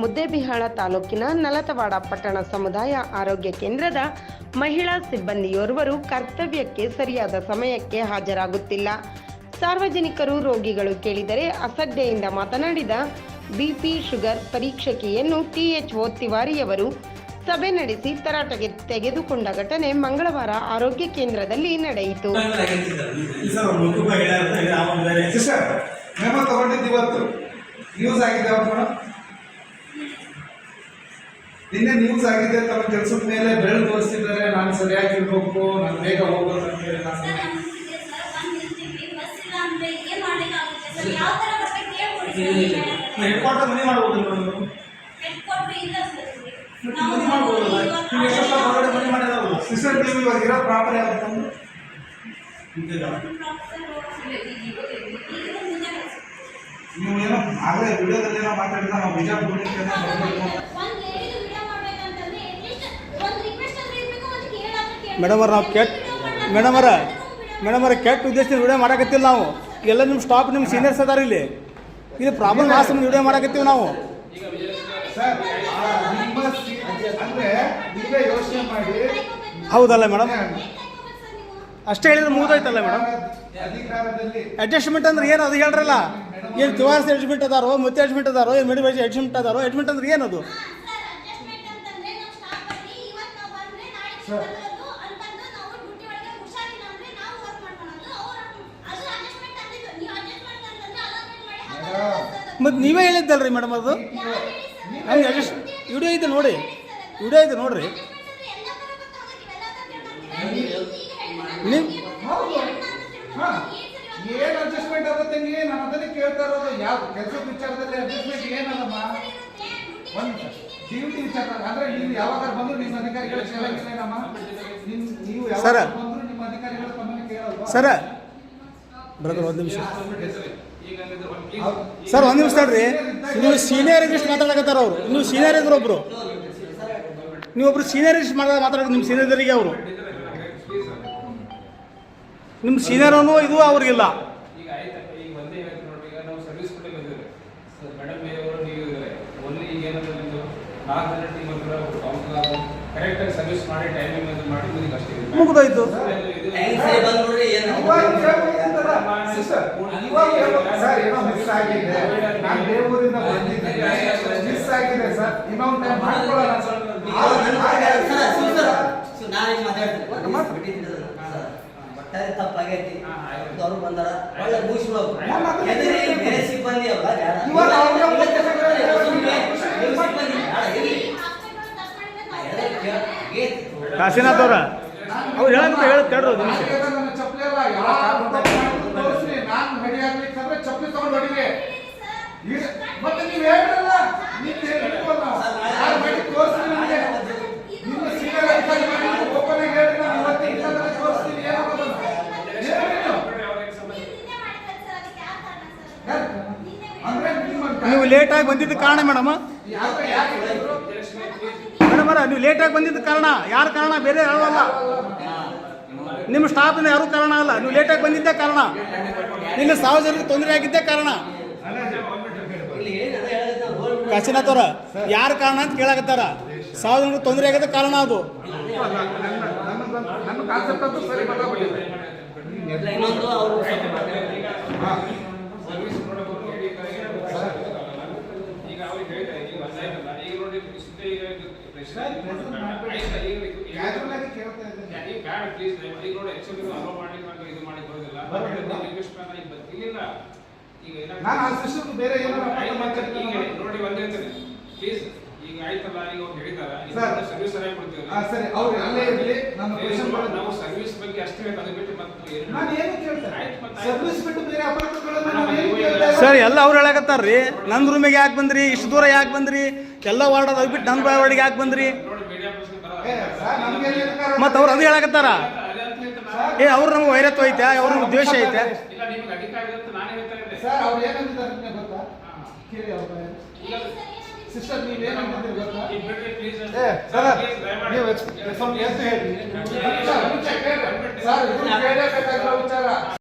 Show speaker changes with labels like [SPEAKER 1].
[SPEAKER 1] ಮುದ್ದೇಬಿಹಾಳ ತಾಲೂಕಿನ ನಲತವಾಡ ಪಟ್ಟಣ ಸಮುದಾಯ ಆರೋಗ್ಯ ಕೇಂದ್ರದ ಮಹಿಳಾ ಸಿಬ್ಬಂದಿಯೋರ್ವರು ಕರ್ತವ್ಯಕ್ಕೆ ಸರಿಯಾದ ಸಮಯಕ್ಕೆ ಹಾಜರಾಗುತ್ತಿಲ್ಲ. ಸಾರ್ವಜನಿಕರು ರೋಗಿಗಳು ಕೇಳಿದರೆ ಅಸಡ್ಡೆಯಿಂದ ಮಾತನಾಡಿದ ಬಿಪಿ ಶುಗರ್ ಪರೀಕ್ಷಕಿಯನ್ನು ಟಿಎಚ್ಒ ತಿವಾರಿಯವರು ಸಭೆ ನಡೆಸಿ ತರಾಟೆಗೆ ತೆಗೆದುಕೊಂಡ ಘಟನೆ ಮಂಗಳವಾರ ಆರೋಗ್ಯ ಕೇಂದ್ರದಲ್ಲಿ ನಡೆಯಿತು.
[SPEAKER 2] ಸರ್ ಒಂದು ರೂಪಾಯಿ ಹೇಳ್ಯಾರ ಅವನು ಬೇರೆ
[SPEAKER 3] ಸಿಸ್ಟರ್ ಮೆಮೊ ತಗೊಂಡಿದ್ದು ಇವತ್ತು ನ್ಯೂಸ್ ಆಗಿದೆ ಅವ್ರು ಮೇಡಮ್ ನಿನ್ನೆ ನ್ಯೂಸ್ ಆಗಿದೆ ತಮ್ಮ ಕೆಲಸದ ಮೇಲೆ ಬೆಳೆ ತೋರಿಸ್ತಿದ್ದಾರೆ. ನಾನು ಸರಿಯಾಗಿ ಇರ್ಬೇಕು ನಾನು ಬೇಗ ಹೋಗ್ಬೇಕು ಅಂತ ಹೇಳಿ
[SPEAKER 2] ಹೆಡ್ ಕ್ವಾರ್ಟರ್ ಮನೆ ಮಾಡ್ಬೋದು
[SPEAKER 4] ನೋಡೋದು
[SPEAKER 2] ಮನೆ ನೀವು ಹೊರಗಡೆ ಮನೆ
[SPEAKER 3] ಸಿಸ್ಟರ್ ನೀವು ಇವಾಗ ಇರೋ ಪ್ರಾಪರ್ ಯಾವ್ದು ನೀವು ಏನೋ ಆಗಲೇ ವಿಡಿಯೋದಲ್ಲಿ ಏನೋ ಮಾತಾಡಿದ ನಾವು ಬಿಜಾಪುರಕ್ಕೆ ಏನೋ ಬರಬೇಕು
[SPEAKER 4] ಒಂದ್ ಲೇಡಿದು ವಿಡಿಯೋ ಮಾಡ್ಬೇಕಂತಂದ್ರೆ ಅಟ್ಲೀಸ್ಟ್ ಒಂದ್ ರಿಕ್ವೆಸ್ಟ್ ಅಂದ್ರೆ ಇರ್ಬೇಕು ಅದಕ್ಕೆ ಹೇಳಾದ್ರೂ ಕೇಳಿ
[SPEAKER 5] ಮೇಡಮ್ ಅವ್ರ ನಾವು ಕೆಟ್ಟ ಮೇಡಮ್ ಮೇಡಮರ ಮೇಡಮ್ ಅವರ ಕೆಟ್ಟ ಉದ್ದೇಶದಿಂದ ವಿಡಿಯೋ ಮಾಡಕತ್ತಿಲ್ಲ ನಾವು. ಎಲ್ಲ ನಿಮ್ಮ ಸ್ಟಾಫ್ ನಿಮ್ಮ ಸೀನಿಯರ್ಸ್ ಅದಾರ ಇಲ್ಲಿ. ಇಲ್ಲಿ ಪ್ರಾಬ್ಲಮ್ ಆಸ್ ವಿಡಿಯೋ ಮಾಡಕತ್ತೀವಿ ನಾವು.
[SPEAKER 3] ಸರ್ ಆ, ನಿಮ್ಮ ಅಂದ್ರೆ ನೀವೇ ಯೋಚನೆ ಮಾಡಿ
[SPEAKER 5] ಹೌದಲ್ಲ ಮೇಡಮ್? ಅಷ್ಟೇ ಹೇಳಿದ್ರೆ ಮುಗಿದೋಯ್ತಲ್ಲ ಮೇಡಮ್?
[SPEAKER 3] ಅಧಿಕಾರದಲ್ಲಿ
[SPEAKER 5] ಅಡ್ಜಸ್ಟ್ಮೆಂಟ್ ಅಂದ್ರೆ ಏನು ಅದು ಹೇಳ್ರಲ್ಲ? ಏನು ತಿವಾರ್ಸ್ ಅಡ್ಜ್ಮೆಂಟ್ ಅದಾರೋ ಮತ್ತೆ ಅಡ್ಜಸ್ಟ್ಮೆಂಟ್ ಅದಾರೋ ಏನು ಮೆಡಿಕಲ್ ಅಡ್ಜ್ಮೆಂಟ್ ಅದಾರೋ ಅಡ್ಜಸ್ಟ್ಮೆಂಟ್ ಅಂದ್ರೆ ಏನದು
[SPEAKER 4] ಸರ್ ಅಡ್ಜಸ್ಟ್ಮೆಂಟ್ ಅಂತಂದ್ರೆ ನಾವು ಸ್ಟಾಪ್ ಅಲ್ಲಿ ಇವತ್ತು ನಾವು ಬಂದ್ರೆ ನಾಳೆ ಬರೋದು ಅಂತಂದು ನಾವು ಡ್ಯೂಟಿ ಒಳಗೆ ಹುಷಾರಿಲ್ಲ ಅಂದ್ರೆ ನಾವು ವರ್ಕ್ ಮಾಡ್ಕೊಳ್ಳೋದು ಅವ್ರು ಅದು ಅಡ್ಜಸ್ಟ್ಮೆಂಟ್ ಅಂದಿದ್ದು ನೀವು ಅಡ್ಜಸ್ಟ್ಮೆಂಟ್ ಅಂತಂದ್ರೆ ಅಲಾಟ್ಮೆಂಟ್ ಮಾಡಿ ಹಾಕೋದು
[SPEAKER 5] ಮತ್ತು ನೀವೇ ಹೇಳಿದ್ದಲ್ರಿ ಮೇಡಮ್ ಅದು? ನಮ್ಗೆ ಅಡ್ಜಸ್ಟ್ ವಿಡಿಯೋ ಇದೆ ನೋಡಿ. ವಿಡಿಯೋ ಇದೆ ನೋಡ್ರಿ. ನಿಮ್ಮ
[SPEAKER 3] ಹಾ ಏನ್ ಅಡ್ಜಸ್ಟ್ಮೆಂಟ್ ಆಗುತ್ತೆ ನೀವು? ನಾನು ಅದನ್ನೇ ಕೇಳ್ತಾ ಇರೋದು ಯಾವ ಕೆಲಸದ ವಿಚಾರದಲ್ಲಿ ಅಡ್ಜಸ್ಟ್ಮೆಂಟ್ ಏನಲ್ಲಮ್ಮ? ಒಂದು ಡ್ಯೂಟಿ ವಿಚಾರ. ಅಂದ್ರೆ ನೀವು ಯಾವಾಗ ಬಂದ್ರು ನಿಮ್ಮ ಅಧಿಕಾರಿಗಳು ಕೇಳಂಗಿಲ್ಲೇನಮ್ಮ ನಿಮ್ ನೀವು
[SPEAKER 5] ಸರ.
[SPEAKER 3] ಯಾವಾಗ ಬಂದ್ರು ನಿಮ್ಮ ಅಧಿಕಾರಿಗಳು ತಮ್ಮನ್ನ ಕೇಳಲ್ವಾ?
[SPEAKER 5] ಸರ. ಬ್ರದರ್ ಒಂದು ನಿಮಿಷ. ಸರ್ ಒಂದು ನಿಮಿಷ ನೋಡ್ರಿ ನೀವು ಸೀನಿಯರ್ ಇಷ್ಟು ಮಾತಾಡಕತ್ತಾರ ಅವರು. ನೀವು ಸೀನಿಯರ್ ಇದ್ರು ಒಬ್ರು. ನೀವೊಬ್ರು ಸೀನಿಯರ್ ಇಷ್ಟು ಮಾತಾಡ ಮಾತಾಡೋದು ನಿಮ್ಮ ಸೀನಿಯರ್ಗೆ ಅವರು. ನಿಮ್ಮ ಅವನು ಇದು ಅವ್ರಿಗಿಲ್ಲ.
[SPEAKER 6] ಈಗ ಈಗ ಒಂದೇ ಹೇಳ್ತೀನಿ ನೋಡಿ ಈಗ ನಾವು ಸರ್ವಿಸ್ ಕೊಟ್ಟೆ ಬಂದಿದ್ದಾರೆ ಸರ್ ಮೇಡಮ್ ಅವರು ನೀವು ಓನ್ಲಿ ಈಗ ಏನಂದ್ರೆ ನಿಮ್ಮದು ನಾಲ್ಕು ಜನ ಟೀಮ್ ಹತ್ರ ಕೌನ್ಸಿಲರ್ ಕರೆಕ್ಟಾಗಿ ಸರ್ವಿಸ್ ಮಾಡಿ ಟೈಮಿಂಗ್ ಅದು ಮಾಡಿ ಮುಗಿದು ಅಷ್ಟೇ ಇದು.
[SPEAKER 5] ಮುಗ್ದೋಯ್ತು
[SPEAKER 7] ಸರಿ
[SPEAKER 3] ಇವಾಗ ಹೇಳ್ಬೇಕು. ಸರ್ ಏನೋ ಮಿಸ್ ಆಗಿದೆ ನಾನು ದೇವರಿಂದ ಬಂದಿದ್ದೀನಿ ಮಿಸ್ ಆಗಿದೆ ಸರ್ ಇನ್ನೊಂದು ಟೈಮ್ ಮಾಡ್ಕೊಳ್ಳೋಣ ಸರ್
[SPEAKER 7] ನಾನು ಮಾತಾಡ್ತೀನಿ. ಒಟ್ಟಾರೆ ತಪ್ಪಾಗೈತಿ. ಅವ್ರು ಬಂದಾರ. ಒಳ್ಳೆ ಮುಗಿಸ್ಬೇಕು ಎದುರಿ ಬೇರೆ ಸಿಬ್ಬಂದಿ ಇರ್ಲಿ.
[SPEAKER 5] ಕಾಶಿನಾಥ್ ಅವ್ರ? ಅವ್ರು ಹೇಳ ಹೇಳಿ ತಡ್ರಿ ಒಂದು ನಿಮಿಷ
[SPEAKER 3] ನಾಲ್ಕೈದು ನನ್ನ ಚಪ್ಪಲಿ ಅಲ್ಲ ಯಾರು ತಪ್ಪು ಮಾಡಿದ್ರು ತೋರಿಸ್ರಿ ನಾನು ರೆಡಿ ಆಗ್ಲಿಕ್ಕಂದ್ರೆ ಚಪ್ಪಲಿ ತಗೊಂಡು ಹೊಡಿಗೆ ಈಗ ಮತ್ತೆ ನೀವು ಹೇಳ್ರಲ್ಲ ನೀವು ಹೇಳಿದ್ವಲ್ಲ ಯಾರು ಮಾಡಿ ತೋರಿಸ್ರಿ ನನಗೆ ನಿಮ್ಮ ಸೀನಿಯರ್ ಅಧಿಕಾರಿ ಮಾಡಿ ಓಪನ್ ಆಗಿ ಹೇಳ್ರಿ ನಾನು ಇವತ್ತು ಇಂಥದ್ದೆಲ್ಲ ತೋರಿಸ್ತೀನಿ ಏನು ಅನ್ನೋದನ್ನ. ಹೇಳ್ರಿ ನೀವು. ಯಾರು? ಅಂದ್ರೆ ನಿಮ್ಮ
[SPEAKER 5] ನೀವು ಲೇಟಾಗಿ ಬಂದಿದ್ದ ಕಾರಣ ಮೇಡಮ್? ಮೇಡಮ್ ಅವರ ನೀವು ಲೇಟಾಗಿ ಬಂದಿದ್ದ ಕಾರಣ. ಯಾರ ಕಾರಣ? ಬೇರೆ ಯಾರಲ್ಲ ನಿಮ್ಮ ಸ್ಟಾಫಿನ ಯಾರು ಕಾರಣ ಅಲ್ಲ. ನೀವು ಲೇಟಾಗಿ ಬಂದಿದ್ದೇ ಕಾರಣ. ಇಲ್ಲಿ ಸಾರ್ವಜನಿಕ ತೊಂದರೆ ಆಗಿದ್ದೇ ಕಾರಣ.
[SPEAKER 7] ಇಲ್ಲಿ ಏನು ಅದೇ ಹೇಳೋದು ನಾವು ರೋಡ್ ಬಿಡು.
[SPEAKER 5] ಕಾಶಿನಾಥ್ ಅವ್ರ ಯಾರ ಕಾರಣ ಅಂತ ಕೇಳಾಕತ್ತಾರ. ಸಾರ್ವಜನಿಕ ತೊಂದರೆ ಆಗಿದ್ದ ಕಾರಣ ಅದು.
[SPEAKER 7] ಇನ್ನೊಂದು
[SPEAKER 3] ನಾನು ಆ ಸಿಸ್ಟಮ್ ಬೇರೆ ಏನೋ
[SPEAKER 6] ಆಯ್ತು ಮತ್ತೆ ಈಗ ನೋಡಿ ಒಂದೇ ಹೇಳ್ತೇನೆ. ಪ್ಲೀಸ್ ಆಯ್ತಲ್ಲ ಈಗ ಅವ್ರು ಹೇಳಿದಾರ
[SPEAKER 3] ಸರ್.
[SPEAKER 6] ಸರ್ವಿಸ್ ಸರಿಯಾಗಿ ಕೊಡ್ತೀವಿ
[SPEAKER 3] ಆ, ಸರಿ ಅವ್ರು ಅಲ್ಲೇ ಇರಲಿ ನನ್ನ ಕ್ವಶನ್
[SPEAKER 6] ನಾವು ಸರ್ವಿಸ್ ಬಗ್ಗೆ ಅಷ್ಟೇ ಅದು ಬಿಟ್ಟು ಮತ್ತೆ ಏನು
[SPEAKER 3] ನಾನು ಏನು ಕೇಳ್ತೇನೆ
[SPEAKER 6] ಆಯ್ತು ಮತ್ತೆ
[SPEAKER 3] ಸರ್ವಿಸ್ ಬಿಟ್ಟು ಬೇರೆ ಅಪಾರ್ಟ್ಮೆಂಟ್ಗಳನ್ನ ನಾನು ಏನು ಕೇಳ್ತಾ ಇಲ್ಲ.
[SPEAKER 5] ಸರ್ ಎಲ್ಲ ಅವ್ರು ಹೇಳಕತ್ತಾರ್ರಿ. ನನ್ನ ರೂಮಿಗೆ ಯಾಕೆ ಬಂದ್ರಿ? ಇಷ್ಟು ದೂರ ಯಾಕೆ ಬಂದ್ರಿ? ಎಲ್ಲ ವಾರ್ಡ್ ಅದ ಬಿಟ್ಟು ನನ್ನ ವಾರ್ಡ್ಗೆ ಯಾಕೆ ಬಂದ್ರಿ?
[SPEAKER 6] ನೋಡಿ ಮೀಡಿಯಾ ಪರ್ಸನ್
[SPEAKER 3] ಏ, ಸರ್, ನಮ್ಗೆ ಎಲ್ಲಿ ಅಧಿಕಾರ ಇದೆ?
[SPEAKER 5] ಮತ್ತು ಅವ್ರು ಅದು ಹೇಳಕತ್ತಾರ? ಏ ಅವ್ರು ನಮ್ಗೆ ವೈರತ್ವ ಐತೆ ಅವ್ರ ದ್ವೇಷ ಐತೆ.
[SPEAKER 6] ಇಲ್ಲ ನಿಮ್ಗೆ ಅಧಿಕಾರ ಇದೆ ಅಂತ ನಾನು ಹೇಳ್ತಾ ಇದ್ದೆ
[SPEAKER 3] ಸರ್ ಅವ್ರು ಏನಂತಿದ್ದಾರೆ ಗೊತ್ತಾ? ಕೇಳಿ ಅವ್ರ ಸಿಸ್ಟರ್ ನೀವು ಏನಂತಿದ್ದೀರಿ ಗೊತ್ತಾ
[SPEAKER 6] ಈಗ
[SPEAKER 3] ಏ ಸರ್ ನೀವು ಸ್ವಲ್ಪ ಎದ್ದು ಹೇಳಿ. ಸರ್ ಇದು ಕೇಳಬೇಕಾಗಿರೋ ವಿಚಾರ